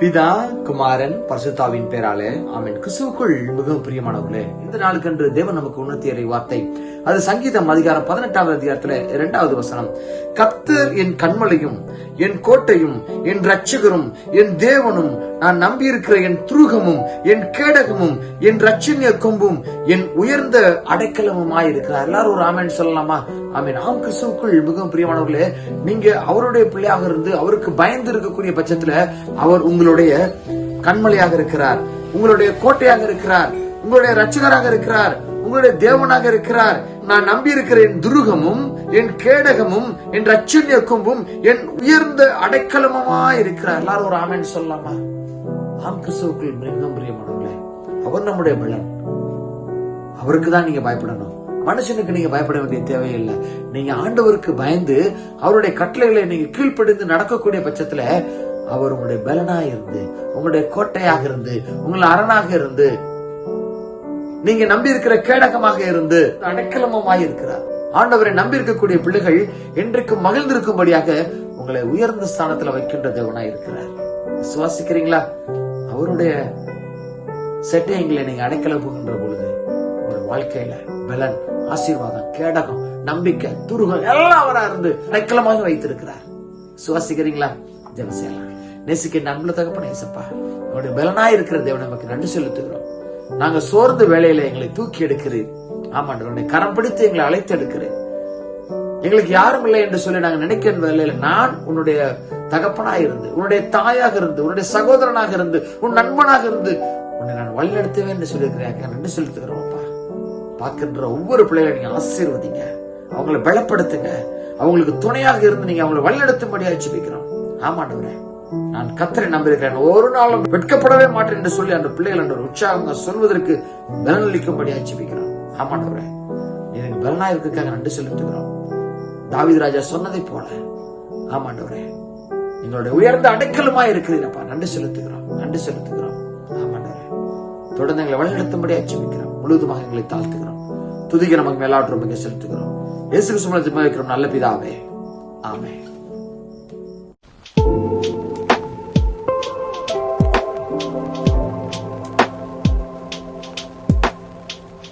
回答。குமாரன் பரிசுத்தாவின் பேராலே. ஆமீன். கிறிஸ்துவுக்குள் மிகவும் பிரியமானவர்களே இந்த நாளுக்கன்று தேவன் நமக்கு உணர்த்திய வார்த்தை. அது சங்கீதம் அதிகாரம் பதினெட்டாவது அதிகாரத்துல இரண்டாவது வசனம். கர்த்தர் என் கண்மலையும் என் கோட்டையும் என் ரட்சகரும் என் தேவனும் நான் நம்பியிருக்கிற என் துருகமும் என் கேடகமும் என் ரட்சணிய கொம்பும் என் உயர்ந்த அடைக்கலமுமாய் இருக்கிறார் எல்லாரும் ஒரு ஆமேன் சொல்லலாமா? ஆமீன். ஆம் கிறிஸ்துவுக்குள் மிகவும் பிரியமானவர்களே நீங்க அவருடைய பிள்ளையாக இருந்து அவருக்கு பயந்து இருக்கக்கூடிய பட்சத்துல அவர் உங்களுடைய கண்மலையாக இருக்கிறார். உங்களுடைய கோட்டையாக இருக்கிறார். உங்களுடைய ரட்சகராக இருக்கிறார். உங்களுடைய தேவனாக இருக்கிறார். நான் நம்பி இருக்கிற என் துருகமும் என் கேடகமும் என் ரட்சண்ய கும்பும் என் உயர்ந்த அடைக்கலமுமா இருக்கிறார். எல்லாரும் ஒரு ஆமேன் சொல்லலாமா? ஆம் கிறிஸ்துவுக்குள் மிகவும் பிரியமானவர்களே அவர் நம்முடைய பலன். அவருக்கு தான் நீங்க பயப்படணும். மனுஷனுக்கு நீங்க பயப்பட வேண்டிய தேவையில்லை. நீங்க ஆண்டவருக்கு பயந்து அவருடைய கட்டளைகளை நீங்க கீழ்ப்படிந்து நடக்கக்கூடிய பட்சத்துல அவர் உங்களுடைய பலனா இருந்து உங்களுடைய கோட்டையாக இருந்து உங்களை அரணாக இருந்து நீங்க நம்பி இருக்கிற கேடகமாக இருந்து அடைக்கலமாய் இருக்கிறார். ஆண்டவரை நம்பி இருக்கக்கூடிய பிள்ளைகள் இன்றைக்கு மகிழ்ந்திருக்கும்படியாக உங்களை உயர்ந்த ஸ்தானத்துல வைக்கின்ற தேவனாய் இருக்கிறார். விசுவாசிக்கிறீங்களா? அவருடைய செட்டையங்களை நீங்க அடைக்கல போகின்ற பொழுது ஒரு வாழ்க்கையில பலன் ஆசீர்வாதம் கேடகம் நம்பிக்கை துருகம் எல்லாம் அவரா இருந்து அடைக்கலமாக வைத்திருக்கிறார். சுவாசிக்கிறீங்களா ஜெபம் செய்யலாம். நேசிக்க நம்மள தகப்பன ஏசப்பா உங்களுடைய பலனா இருக்கிற தேவன் நமக்கு நன்றி செலுத்துகிறோம். நாங்க சோர்ந்த வேலையில எங்களை தூக்கி எடுக்கிறீர். உன்னை கரம் பிடித்து எங்களை அழைத்து எடுக்கிறேன் எங்களுக்கு யாரும் இல்லை என்று சொல்லி நாங்க நினைக்கிற வேலையில நான் உன்னுடைய தகப்பனாக இருந்து உன்னுடைய தாயாக இருந்து உன்னுடைய சகோதரனாக இருந்து உன் நண்பனாக இருந்து உன்னை நான் வழிநடத்துவேன் என்று சொல்லியிருக்கிறேன். நன்றி செலுத்துகிறோம்ப்பா. பார்க்கின்ற ஒவ்வொரு பிள்ளைகளை நீங்க ஆசீர்வதிங்க. அவங்கள பலப்படுத்துங்க. அவங்களுக்கு துணையாக இருந்து நீங்க அவங்களை வழிநடத்தும்படியா வைக்கிறோம் ஆமாண்டவரே. நான் கத்தரை நம்பியிருக்கிறேன் ஒரு நாளும் வெட்கப்படவே மாட்டேன் என்று சொல்லி அந்த பிள்ளைகள் என்ற உற்சாகம் சொல்வதற்கு பலனளிக்கும்படியாக ஜெபிக்கிறோம் ஆமாண்டவரே நீ எனக்கு பலனா இருக்கிறதுக்காக நன்றி செலுத்துகிறோம் தாவீது ராஜா சொன்னதை போல. ஆமாண்டவரே எங்களுடைய உயர்ந்த அடைக்கலுமா இருக்கிறீரப்பா நன்றி செலுத்துகிறோம் நன்றி செலுத்துகிறோம் ஆமாண்டவரே தொடர்ந்து எங்களை வழிநடத்தும்படி அச்சுமிக்கிறோம் முழுவதுமாக எங்களை தாழ்த்துகிறோம் துதிக்க நமக்கு மேலாற்றம் மிக செலுத்துகிறோம். இயேசு சுமலத்தை வைக்கிறோம். நல்ல பிதாவே. ஆமே